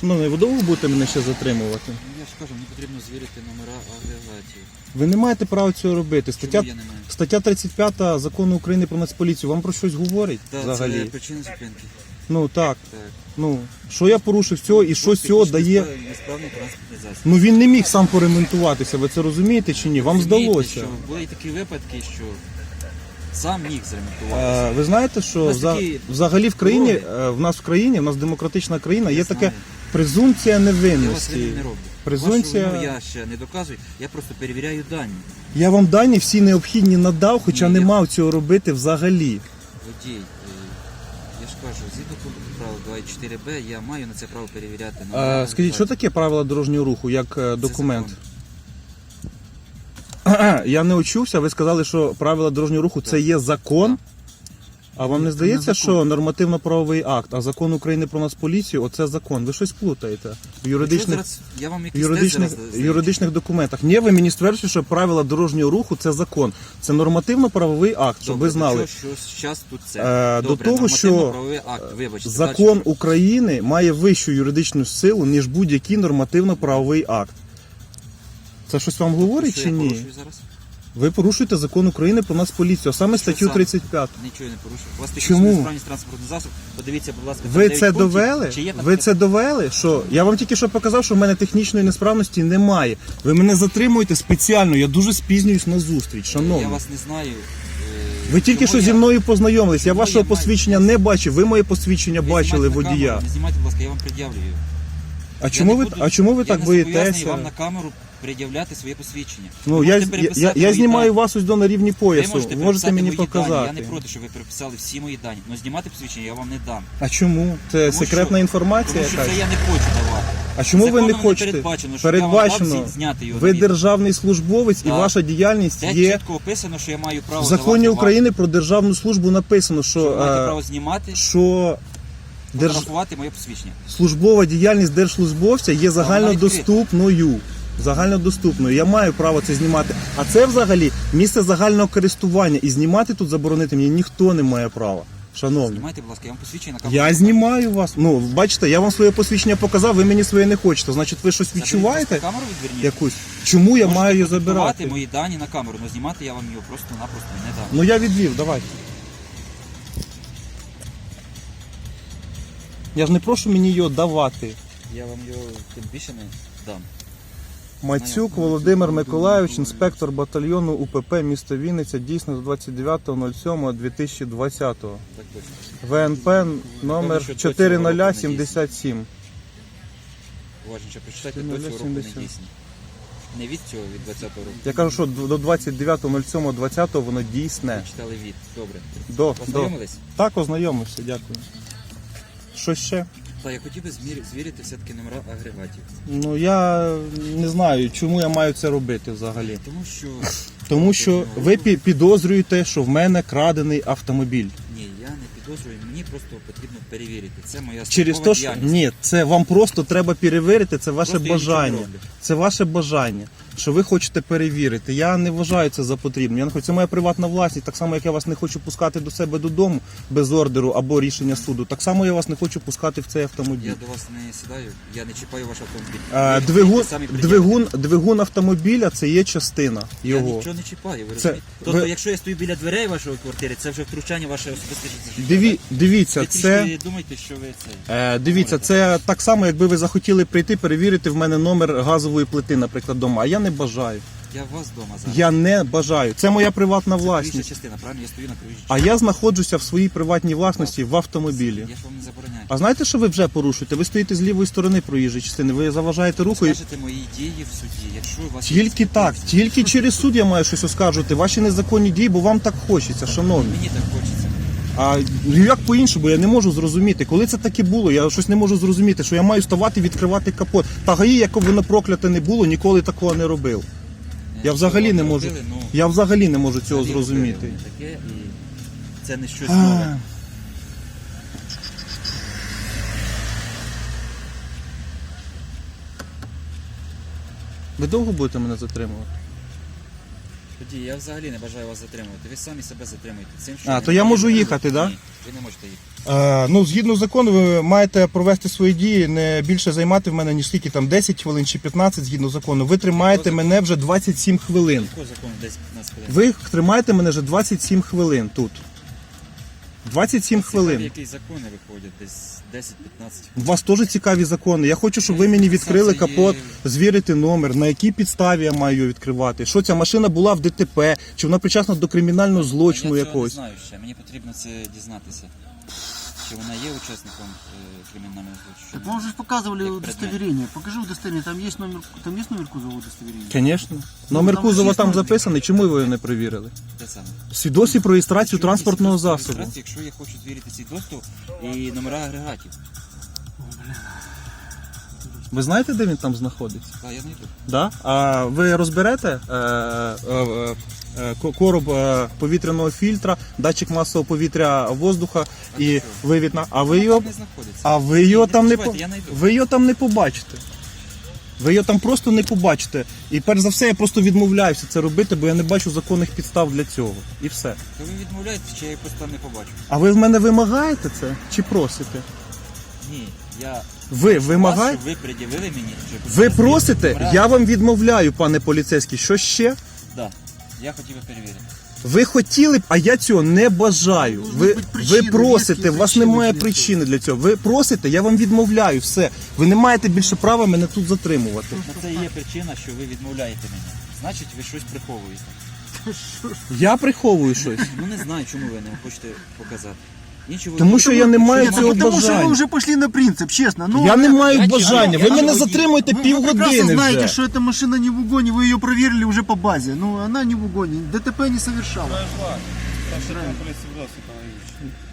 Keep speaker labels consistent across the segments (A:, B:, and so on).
A: Шановний, ви довго будете мене ще затримувати?
B: Я ж кажу, мені потрібно звірити номера агрегатів.
A: Ви не маєте права цього робити. Стаття,
B: я не маю?
A: стаття 35 закону України про нацполіцію вам про щось говорить
B: Так,
A: взагалі?
B: це причина зупинки.
A: Ну так.
B: Так.
A: Ну, що я порушив цього і що з цього дає.
B: несправ- Несправний транспортний засіб.
A: Ну він не міг сам поремонтуватися, ви це розумієте чи ні? Вам
B: Розумієте,
A: здалося.
B: Що були такі випадки, що сам міг зремонтуватися.
A: Е, ви знаєте, що
B: У нас
A: вза-
B: такі
A: взагалі в країні, е, в нас в країні, в нас демократична країна, є таке
B: знаю.
A: Презумпція
B: Я вас
A: невинності.
B: винним не роблю.
A: Презумпція-
B: Вашу вину я ще не доказую, я просто перевіряю дані.
A: Я вам дані всі необхідні надав, хоча
B: Ні,
A: не
B: я-
A: мав цього робити взагалі.
B: Водій, е, я ж кажу, згідно пункту правил 24Б, я маю на це право перевіряти.
A: Е, скажіть, що таке правила дорожнього руху як е, документ?
B: закон.
A: Я не очувся, ви сказали, що правила дорожнього руху це є закон. А вам не здається, що нормативно-правовий акт, а закон України про нацполіцію оце закон. Ви щось плутаєте в юридичних,
B: зараз я вам якийсь
A: юридичних,
B: зараз
A: юридичних документах. Ні, ви мені стверджуєте, що правила дорожнього руху це закон. Це нормативно-правовий акт, щоб ви знали.
B: Що зараз тут це?
A: Е, до
B: Добре,
A: того, що
B: нормативно-правовий акт, вибачте,
A: Закон
B: дальше.
A: України має вищу юридичну силу, ніж будь-який нормативно-правовий акт. Це щось вам говорить
B: Що
A: чи
B: я
A: ні?
B: порушую зараз?
A: Ви порушуєте закон України про нацполіцію, а саме статтю 35.
B: Нічого не порушую. У вас
A: Чому?
B: технічна несправність транспортний засіб. Подивіться, будь ласка,
A: Ви це
B: пунктів.
A: довели?
B: Чи є там
A: Ви
B: таке?
A: це довели? Що я вам тільки що показав, що в мене технічної несправності немає. Ви мене затримуєте спеціально. Я дуже спізнююсь на зустріч,
B: Я
A: шановні.
B: вас не знаю. Е,
A: Ви тільки
B: чому
A: що
B: я-
A: зі мною познайомились. Я
B: чому
A: вашого
B: я маю-
A: посвідчення не бачив. Ви моє посвідчення
B: Ви
A: бачили
B: знімайте на
A: водія.
B: камеру, Не знімайте, будь ласка, я вам пред'явлюю.
A: А
B: Я
A: чому
B: не
A: ви
B: буду-
A: а чому ви
B: я
A: так
B: не зобов'язаний
A: боїтеся?
B: вам на камеру пред'являти своє посвідчення.
A: Ну
B: Ви
A: я, я, я, я знімаю
B: дані.
A: вас ось до на рівні
B: Ви
A: поясу.
B: можете,
A: Можете мені
B: мої дані.
A: показати.
B: Я не проти, щоб ви переписали всі мої дані. Але знімати посвідчення я вам не дам.
A: А чому? Це
B: Тому
A: секретна
B: що-
A: інформація
B: Тому що
A: якась?
B: це я не хочу давати.
A: А чому ви не
B: Законом не
A: хочете?
B: передбачено,
A: Передбачено.
B: зняти його
A: Ви державний службовець і ваша діяльність
B: Це
A: є
B: чітко описано, що я маю право
A: в законі
B: давати вам,
A: України про державну службу написано,
B: що
A: що,
B: маєте
A: е,
B: право знімати,
A: що держ...
B: моє посвідчення.
A: службова діяльність держслужбовця є загальнодоступною. Загальнодоступною. Я маю право це знімати. А це взагалі місце загального користування. І знімати тут заборонити мені ніхто не має права. Шановні.
B: Знімайте, будь ласка, я вам посвідчення на камеру.
A: Я знімаю вас. Ну, бачите, я вам своє посвідчення показав, ви мені своє не хочете. Значить, ви щось
B: Заберіть
A: відчуваєте?
B: камеру відверніть.
A: Якусь. Чому я
B: Можете
A: маю її забирати?
B: мої дані на камеру, але знімати я вам його просто-напросто не дам.
A: Ну я відвів, давай. Я ж не прошу мені його давати.
B: Я вам його тим більше не дам.
A: Мацюк Володимир Миколайович, інспектор батальйону УПП міста Вінниця, дійсно з 29.07.2020.
B: Так точно.
A: ВНП номер 4077.
B: Уважніше, прочитайте до цього року не
A: 0,70.
B: дійсні. Не від цього, від 20-го року.
A: Я кажу, що до 29.07.20 воно дійсне.
B: Читали від. Добре.
A: До, до.
B: Познайомились?
A: Так, ознайомився, дякую. Що ще?
B: Та я хотів би звірити все-таки номера агрегатів.
A: Ну я не знаю, чому я маю це робити взагалі.
B: Тому що
A: Тому що ви пі- підозрюєте, що в мене крадений автомобіль.
B: ні, я не підозрюю, мені просто потрібно перевірити. Це моя
A: Через
B: службова
A: те, що
B: діяльність.
A: ні, це вам просто треба перевірити, це ваше
B: Просто я нічого не
A: бажання.
B: роблю.
A: Це ваше бажання, що ви хочете перевірити. Я не вважаю це за потрібне. Я не хочу. Це моя приватна власність. Так само, як я вас не хочу пускати до себе додому без ордеру або рішення суду. Так само я вас не хочу пускати в цей автомобіль.
B: Я до вас не сідаю, я не чіпаю ваш автомобіль. Ви
A: Двигун,
B: самі
A: двигун, двигун автомобіля це є частина
B: Я
A: його.
B: нічого не чіпаю, ви
A: Це-
B: розумієте? Тобто,
A: ви-
B: якщо я стою біля дверей вашої квартири, це вже втручання в ваше особисте життя.
A: Диві, дивіться,
B: Ви
A: це.
B: трішки думайте, що ви це.
A: Е, дивіться, це так само, якби ви захотіли прийти перевірити в мене номер газової плити, наприклад, вдома. А я не бажаю.
B: Я у вас вдома зараз.
A: Я не бажаю. Це моя приватна
B: Це
A: власність.
B: частина, правильно? Я стою на проїжджій
A: А я знаходжуся в своїй приватній власності в автомобілі.
B: Я ж вам не забороняю.
A: А знаєте, що ви вже порушуєте? Ви стоїте з лівої сторони проїжджої частини, ви заважаєте
B: Ви
A: руху. і-
B: скажете мої дії в суді, якщо у вас...
A: Тільки так, тільки через суд я маю щось оскаржувати. Ваші незаконні дії, бо вам так хочеться, шановні.
B: Мені так хочеться.
A: А ну, як по-іншому, я не можу зрозуміти. Коли це таке було, я щось не можу зрозуміти, що я маю ставати відкривати капот. Та гаї, як воно прокляте не було, ніколи такого не робив. Я взагалі не можу.
B: Ну,
A: Я взагалі не можу цього зрозуміти.
B: Таке, і це не щось нове.
A: Ви довго будете мене затримувати?
B: Тоді я взагалі не бажаю вас затримувати. Ви самі себе затримуєте. Цим, що
A: А,
B: ви
A: то
B: не
A: я можу їхати, да?
B: Ні, ви не можете їхати.
A: Е, ну, згідно закону, ви маєте провести свої дії, не більше займати в мене, ніж скільки там 10 хвилин чи 15 згідно закону. Ви тримаєте мене вже 27 хвилин.
B: Якого закону десь 15 хвилин?
A: Ви тримаєте мене вже 27 хвилин тут. 27
B: Цікаві,
A: хвилин.
B: Які закони виходять? Десь 10-15
A: У вас теж цікаві закони. Я хочу, щоб ви мені відкрили
B: Це є-
A: капот, звірити номер, на якій підставі я маю його відкривати. Що ця машина була в ДТП, чи вона причасна до кримінального злочину
B: я цього
A: якогось.
B: не знаю ще. Мені потрібно це дізнатися. Чи вона є учасником е, кримінального злочину?
C: Так вам же ж показывали
B: Как
C: удостоверение. Покажи удостоверение. Там есть номер, там есть номер кузова удостоверения?
A: Звісно. Номер
C: там
A: кузова там записаний. Чому ви його не перевірили?
B: Саме?
A: Свідоцтві про реєстрацію транспортного засобу.
B: реєстрації, Якщо я хочу звірити доступ і номера агрегатів.
A: Ви знаєте, де він там знаходиться?
B: Так, я знайду.
A: Да? А ви розберете е, е, е, короб е, повітряного фільтра, датчик масового повітря воздуха і вивід на. А ви його,
B: там не
A: а ви його там не по... ви його там не побачите. Ви його там просто не побачите. І перш за все я просто відмовляюся це робити, бо я не бачу законних підстав для цього. І все.
B: То ви відмовляєтесь, чи я просто не побачу?
A: А ви в мене вимагаєте це чи просите?
B: Ні, я
A: Ви вимагаєте?
B: ви пред'явили мені.
A: Ви просите, я вам відмовляю, пане поліцейський. Що ще?
B: Да. Я хотів би перевірити.
A: Ви хотіли б, а я цього не бажаю.
C: Должны
A: Ви,
C: бути
A: ви просите, у вас
C: причини
A: немає
C: для
A: причини для цього. Ви просите, я вам відмовляю. Все. Ви не маєте більше права мене тут затримувати.
B: Ну, це є причина, що ви відмовляєте мені. Значить, ви щось приховуєте.
A: Я приховую щось.
B: Ну не знаю, чому ви не хочете показати. Іншого
A: Тому що я не маю
C: Нет, ну
A: цього
C: потому что вы
A: бажання.
C: уже пошли на принцип, честно. Ну,
A: Я не маю
B: я-
A: бажання.
B: я-
A: Ви
B: я-
A: мене
B: я-
A: затримуєте
C: Вы, вы прекрасно
A: півгодини
C: знаете,
A: вже.
C: что эта машина не в угоне, вы ее проверили уже по базе. Ну, она не в угоне, ДТП не совершала.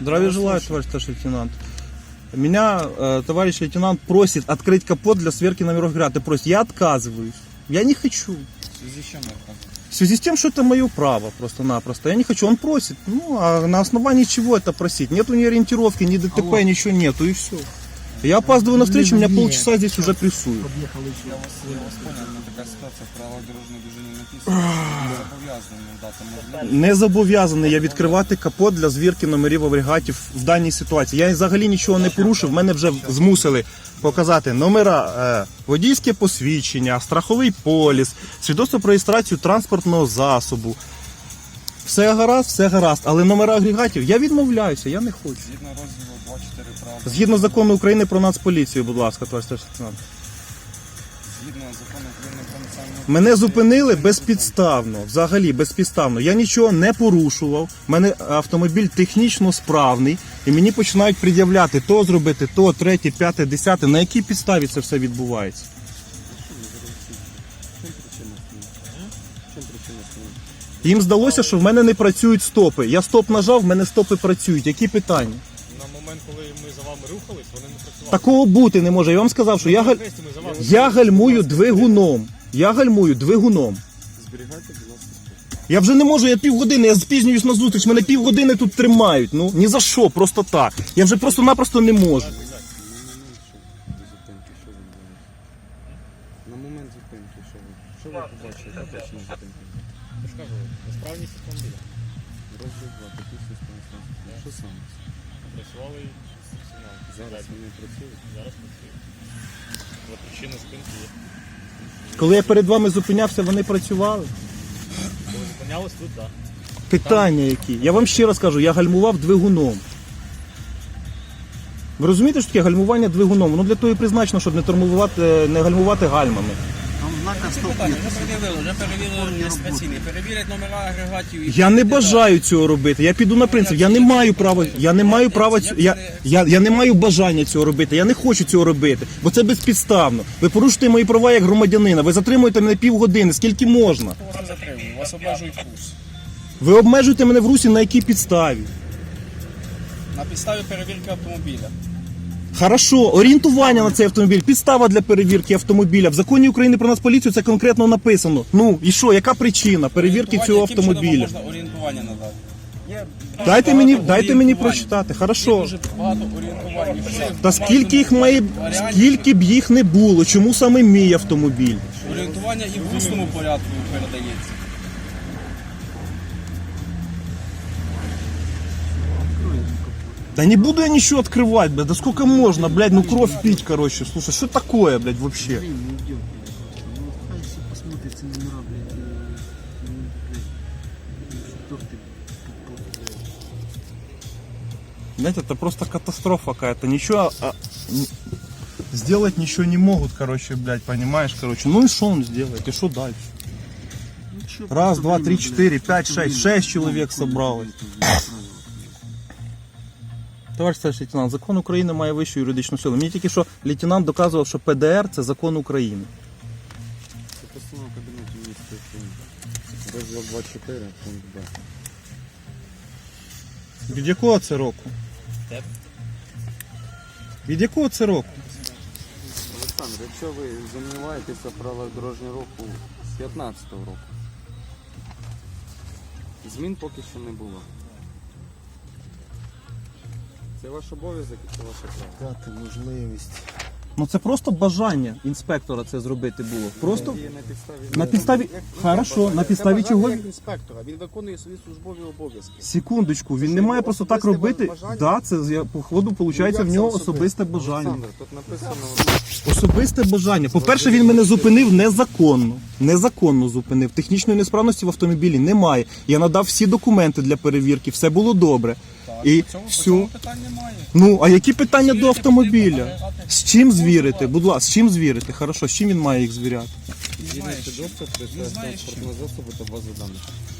A: Здравия желаю, товарищ старший лейтенант. Меня э, товарищ лейтенант просит открыть капот для сверки номеров гряды. Просит. Я отказываюсь. Я не хочу. В связи с тем, что это мое право просто-напросто. Я не хочу. Он просит. Ну, а на основании чего это просить? Нету ни ориентировки, ни ДТП,
C: Алло.
A: ничего нету, и все. Я опаздываю на встречу, меня полчаса здесь уже прессуют.
C: Подъехал еще.
D: Я вас, я вас понял, але така ситуація в правилах дорожнього написано. Не зобов'язаний можливість.
A: Не зобов'язаний я відкривати капот для звірки номерів агрегатів в даній ситуації. Я взагалі нічого не порушив. Мене вже змусили показати номера, е, водійське посвідчення, страховий поліс, свідоцтво про реєстрацію транспортного засобу. Все гаразд, все гаразд. Але номера агрегатів я відмовляюся, я не хочу.
D: Згідно розділу 2.4 прав.
A: Згідно закону України про нацполіцію, будь ласка, товариш старший лейтенант.
D: Згідно закону України про національну
A: Мене зупинили безпідставно, взагалі безпідставно. Я нічого не порушував. У мене автомобіль технічно справний, і мені починають пред'являти то зробити, то, третє, п'яте, десяте. На якій підставі це все відбувається?
D: Чим причина стоїть? Чим причина стоїть?
A: Їм здалося, що в мене не працюють стопи. Я стоп нажав, в мене стопи працюють. Які питання?
E: Момент, коли ми за вами рухались, вони не працювали.
A: Такого бути не може. Я вам сказав, що я, галь...
E: Ми за вами
A: я гальмую двигуном. Я гальмую двигуном.
D: Зберігайте, будь ласка, спокій.
A: Я вже не можу, я півгодини, я спізнююсь на зустріч, мене півгодини тут тримають. Ну ні за що, просто так. Я вже просто-напросто не можу.
D: На момент що до зупинки, що ви були? На момент зупинки, що ви? Що ви побачили? Яка зупинки?
E: Я ж кажу, несправність автомобіля.
D: Розділ 2, технічний стан транспорту. Що саме?
E: Працювали.
D: Зараз вони працюють.
E: Зараз працюють. Але причина зупинки є.
A: Коли я перед вами зупинявся, вони працювали.
E: Коли зупинялись тут, так.
A: Питання які? Я вам ще раз кажу, я гальмував двигуном. Ви розумієте, що таке гальмування двигуном? Воно для того і призначено, щоб не тормувати, не гальмувати гальмами.
C: Там
F: Питання, вже пред'явили, вже перевірили реєстраційні. Перевірять номера агрегатів. і
A: Я не бажаю цього робити. Я піду на принцип. Я не маю права. Я не маю права цю- я, я, я не маю бажання цього робити. Я не хочу цього робити, бо це безпідставно. Ви порушуєте мої права як громадянина. Ви затримуєте мене півгодини. Скільки можна?
F: Вас не затримують, вас обмежують курс.
A: Ви обмежуєте мене в русі на якій підставі?
F: На підставі перевірки автомобіля.
A: Хорошо, орієнтування на цей автомобіль, підстава для перевірки автомобіля. В законі України про нацполіцію це конкретно написано. Ну і що, яка причина перевірки цього
F: Орієнтування, яким чином
A: автомобіля?
F: Можна орієнтування надати. Є дуже
A: Дайте
F: багато
A: мені, дайте мені
F: орієнтувань.
A: прочитати.
F: Є
A: Хорошо.
F: дуже багато орієнтувань. і.
A: Та скільки їх має, скільки б їх не було? Чому саме мій автомобіль?
F: Орієнтування і в усному порядку передається.
A: Да не буду я ничего открывать, блядь, да сколько можно, блядь, ну кровь пить, короче, слушай, что такое, блядь, вообще? Знаете, это просто катастрофа какая-то, ничего а, н- сделать ничего не могут, короче, блядь, понимаешь, короче, ну и что он сделает, и что дальше?
C: Ну,
A: Раз, два, три, четыре, пять, шесть, шесть человек
C: Ну,
A: собралось. Товариш старший лейтенант, закон України має вищу юридичну силу. Мені тільки що лейтенант доказував, що ПДР це закон України.
D: Це постанова Кабінету міністрів України. Розділ 24, пункт Б.
A: Від якого це року? Від якого це року?
D: Олександр, якщо ви сумніваєтеся в правилах дорожнього руху з 15-го року, змін поки що не було. Це ваш обов'язок і це ваше право.
C: Дати можливість.
A: Ну це просто бажання інспектора це зробити було. Просто
D: є на підставі.
A: на підставі. Хорошо, на підставі чого?
F: як інспектора, він виконує свої службові обов'язки.
A: Секундочку, він не має просто так
F: Особисте
A: робити.
F: бажання?
A: Да, це я- по ходу виходить
F: як
A: в нього
F: особисте?
A: особисте бажання.
D: Олександр, тут написано
A: Особисте бажання. По-перше, він мене зупинив незаконно. Незаконно зупинив. Технічної несправності в автомобілі немає. Я надав всі документи для перевірки, все було добре. І всю
F: питань немає.
A: Ну, а які питання до автомобіля? З чим звірити? Будь ласка, з чим звірити? Хорошо, з чим він має їх звіряти?
D: єдиний доступ
F: що-
D: транспортного засобу та бази даних.